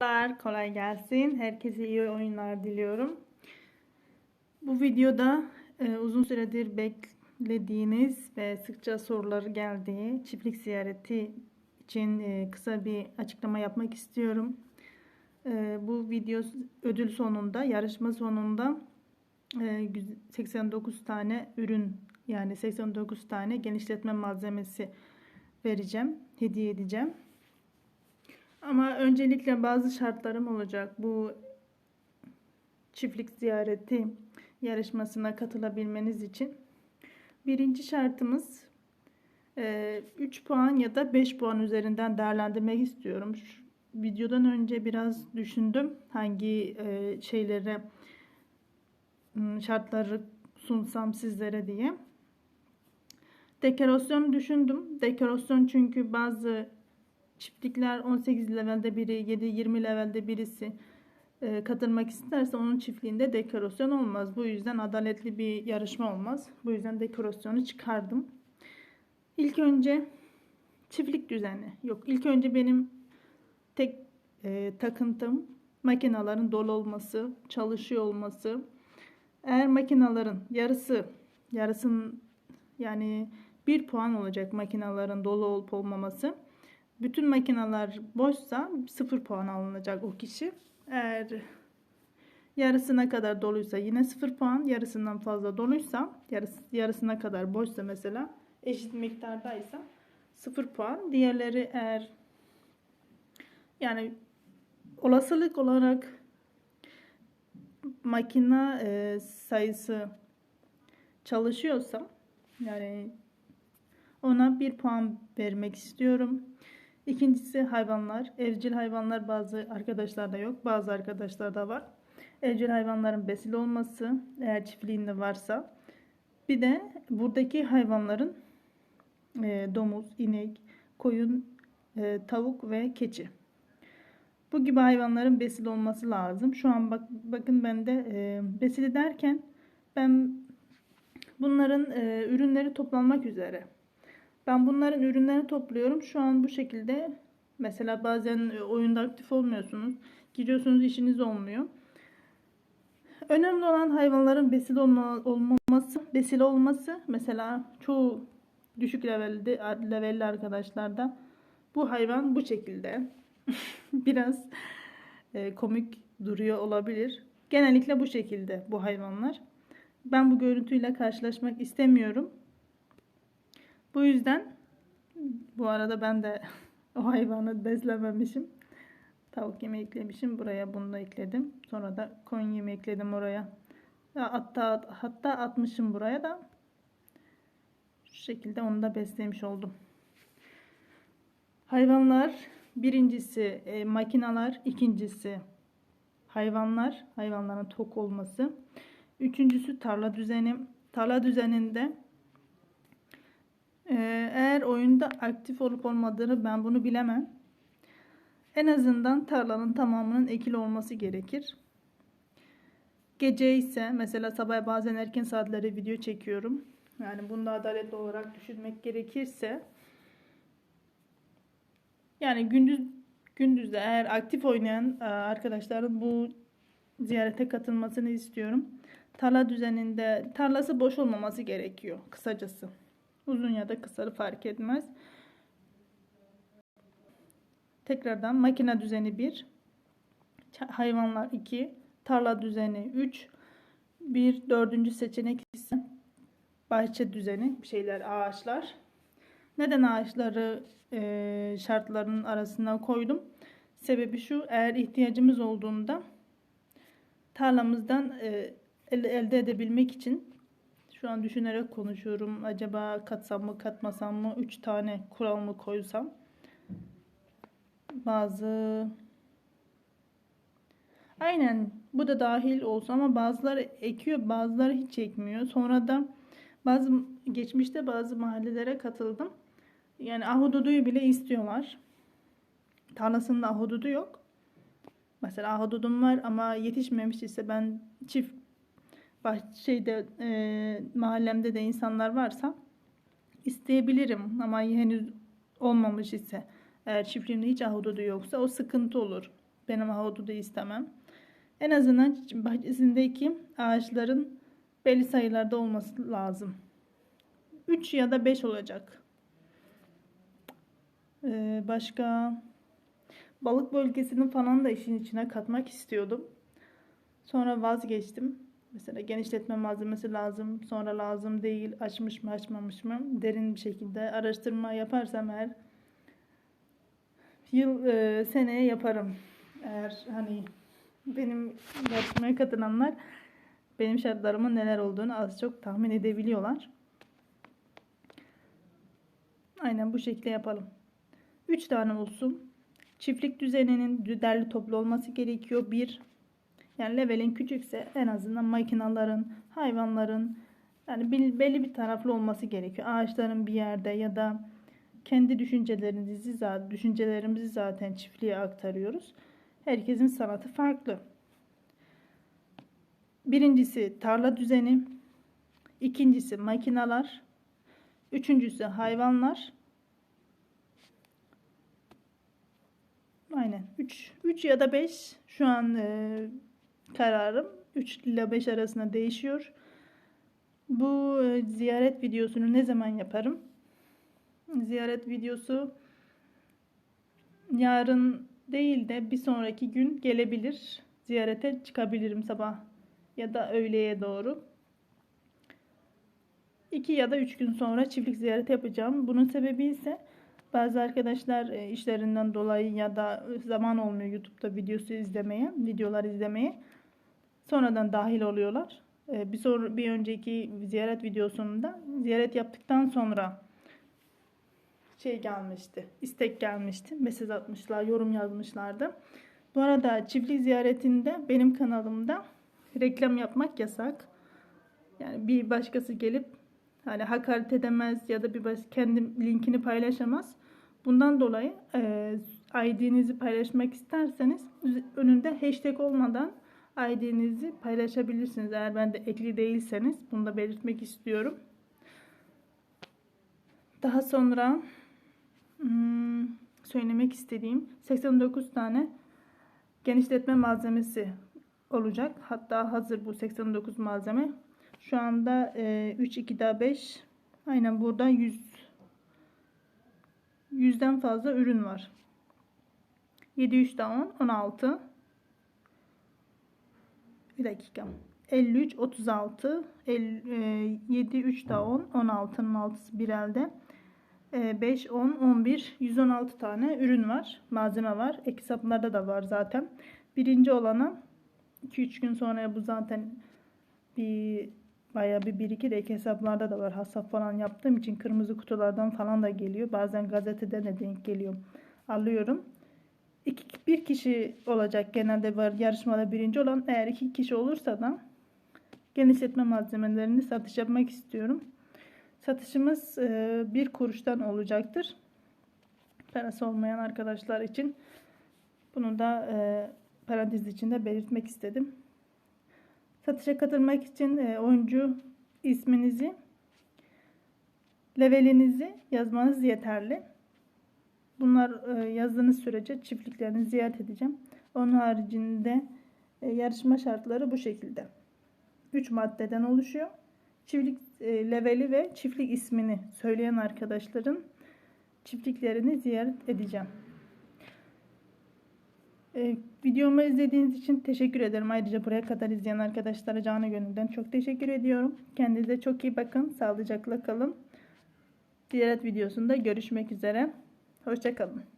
Merhabalar, kolay gelsin. Herkese iyi oyunlar diliyorum. Bu videoda e, uzun süredir beklediğiniz ve sıkça soruları geldiği çiftlik ziyareti için e, kısa bir açıklama yapmak istiyorum. E, bu video ödül sonunda, yarışma sonunda e, 89 tane ürün yani 89 tane genişletme malzemesi vereceğim, hediye edeceğim. Ama öncelikle bazı şartlarım olacak. Bu çiftlik ziyareti yarışmasına katılabilmeniz için. Birinci şartımız 3 puan ya da 5 puan üzerinden değerlendirmek istiyorum. Şu videodan önce biraz düşündüm hangi e, şeylere şartları sunsam sizlere diye. Dekorasyon düşündüm. Dekorasyon çünkü bazı çiftlikler 18 levelde biri, 7-20 levelde birisi e, katılmak isterse onun çiftliğinde dekorasyon olmaz. Bu yüzden adaletli bir yarışma olmaz. Bu yüzden dekorasyonu çıkardım. İlk önce çiftlik düzeni. Yok ilk önce benim tek e, takıntım makinaların dolu olması, çalışıyor olması. Eğer makinaların yarısı, yarısının yani bir puan olacak makinaların dolu olup olmaması bütün makineler boşsa 0 puan alınacak o kişi. Eğer yarısına kadar doluysa yine 0 puan, yarısından fazla doluysa, yarısı, yarısına kadar boşsa mesela eşit miktardaysa 0 puan. Diğerleri eğer yani olasılık olarak makine e, sayısı çalışıyorsa yani ona bir puan vermek istiyorum. İkincisi hayvanlar. Evcil hayvanlar bazı arkadaşlarda yok. Bazı arkadaşlarda var. Evcil hayvanların besil olması eğer çiftliğinde varsa. Bir de buradaki hayvanların e, domuz, inek, koyun, e, tavuk ve keçi. Bu gibi hayvanların besil olması lazım. Şu an bak bakın ben de e, besili derken ben bunların e, ürünleri toplanmak üzere. Ben bunların ürünlerini topluyorum. Şu an bu şekilde mesela bazen e, oyunda aktif olmuyorsunuz. Giriyorsunuz işiniz olmuyor. Önemli olan hayvanların besil olma, olmaması, besil olması. Mesela çoğu düşük levelde, levelli arkadaşlarda bu hayvan bu şekilde. Biraz e, komik duruyor olabilir. Genellikle bu şekilde bu hayvanlar. Ben bu görüntüyle karşılaşmak istemiyorum. Bu yüzden bu arada ben de o hayvanı beslememişim. Tavuk yemi eklemişim. Buraya bunu da ekledim. Sonra da koyun yemi ekledim oraya. Hatta hatta atmışım buraya da. Şu şekilde onu da beslemiş oldum. Hayvanlar birincisi e, makinalar, ikincisi hayvanlar, hayvanların tok olması. Üçüncüsü tarla düzeni. Tarla düzeninde eğer oyunda aktif olup olmadığını ben bunu bilemem. En azından tarlanın tamamının ekili olması gerekir. Gece ise mesela sabah bazen erken saatlere video çekiyorum. Yani bunu da adaletli olarak düşünmek gerekirse yani gündüz gündüzde eğer aktif oynayan e, arkadaşların bu ziyarete katılmasını istiyorum. Tarla düzeninde tarlası boş olmaması gerekiyor kısacası. Uzun ya da kısa fark etmez. Tekrardan makine düzeni 1, hayvanlar 2, tarla düzeni 3, bir dördüncü seçenek ise bahçe düzeni, bir şeyler ağaçlar. Neden ağaçları e, şartlarının arasına koydum? Sebebi şu, eğer ihtiyacımız olduğunda tarlamızdan e, elde edebilmek için şu an düşünerek konuşuyorum. Acaba katsam mı katmasam mı? 3 tane kural mı koysam? Bazı Aynen bu da dahil olsa ama bazıları ekiyor bazıları hiç ekmiyor. Sonra da bazı geçmişte bazı mahallelere katıldım. Yani ahududuyu bile istiyorlar. Tarlasında ahududu yok. Mesela ahududum var ama yetişmemiş ise ben çift şeyde e, mahallemde de insanlar varsa isteyebilirim ama henüz olmamış ise eğer çiftliğimde hiç ahududu yoksa o sıkıntı olur. Benim ahududu istemem. En azından bahçesindeki ağaçların belli sayılarda olması lazım. 3 ya da 5 olacak. Ee, başka balık bölgesini falan da işin içine katmak istiyordum. Sonra vazgeçtim. Mesela genişletme malzemesi lazım, sonra lazım değil, açmış mı açmamış mı derin bir şekilde araştırma yaparsam eğer yıl e, seneye yaparım. Eğer hani benim yarışmaya katılanlar benim şartlarımın neler olduğunu az çok tahmin edebiliyorlar. Aynen bu şekilde yapalım. 3 tane olsun. Çiftlik düzeninin derli toplu olması gerekiyor. Bir, yani levelin küçükse en azından makinaların, hayvanların yani belli bir taraflı olması gerekiyor. Ağaçların bir yerde ya da kendi düşüncelerimizi zaten düşüncelerimizi zaten çiftliğe aktarıyoruz. Herkesin sanatı farklı. Birincisi tarla düzeni, ikincisi makinalar, üçüncüsü hayvanlar. Aynen 3 3 ya da 5 şu an e, kararım 3 ile 5 arasında değişiyor. Bu e, ziyaret videosunu ne zaman yaparım? Ziyaret videosu yarın değil de bir sonraki gün gelebilir. Ziyarete çıkabilirim sabah ya da öğleye doğru. 2 ya da 3 gün sonra çiftlik ziyareti yapacağım. Bunun sebebi ise bazı arkadaşlar e, işlerinden dolayı ya da zaman olmuyor YouTube'da videosu izlemeye, videolar izlemeye. Sonradan dahil oluyorlar. E, bir sonra bir önceki ziyaret videosunda ziyaret yaptıktan sonra şey gelmişti. istek gelmişti. Mesaj atmışlar, yorum yazmışlardı. Bu arada çiftlik ziyaretinde benim kanalımda reklam yapmak yasak. Yani bir başkası gelip hani hakaret edemez ya da bir baş, kendi linkini paylaşamaz. Bundan dolayı e, ID'nizi paylaşmak isterseniz önünde hashtag olmadan ID'nizi paylaşabilirsiniz. Eğer ben de ekli değilseniz bunu da belirtmek istiyorum. Daha sonra hmm, söylemek istediğim 89 tane genişletme malzemesi olacak. Hatta hazır bu 89 malzeme. Şu anda e, 3 2 daha 5 aynen burada 100 100'den fazla ürün var. 7 3 daha 10 16 bir dakika 53 36 50, 7 3 daha 10 16'nın 6'sı bir elde 5 10 11 116 tane ürün var malzeme var ek hesaplarda da var zaten birinci olana 2-3 gün sonra bu zaten bir bayağı bir birikir ek hesaplarda da var. Hasap falan yaptığım için kırmızı kutulardan falan da geliyor. Bazen gazeteden de denk geliyor. Alıyorum. İki, bir kişi olacak genelde var yarışmada birinci olan. Eğer iki kişi olursa da genişletme malzemelerini satış yapmak istiyorum. Satışımız e, bir kuruştan olacaktır. Parası olmayan arkadaşlar için. Bunu da e, parantez içinde belirtmek istedim. Satışa katılmak için e, oyuncu isminizi, levelinizi yazmanız yeterli. Bunlar e, yazdığınız sürece çiftliklerini ziyaret edeceğim. Onun haricinde e, yarışma şartları bu şekilde. 3 maddeden oluşuyor. Çiftlik e, leveli ve çiftlik ismini söyleyen arkadaşların çiftliklerini ziyaret edeceğim. Videomu izlediğiniz için teşekkür ederim. Ayrıca buraya kadar izleyen arkadaşlara canı gönülden çok teşekkür ediyorum. Kendinize çok iyi bakın. Sağlıcakla kalın. Ziyaret videosunda görüşmek üzere. Hoşçakalın.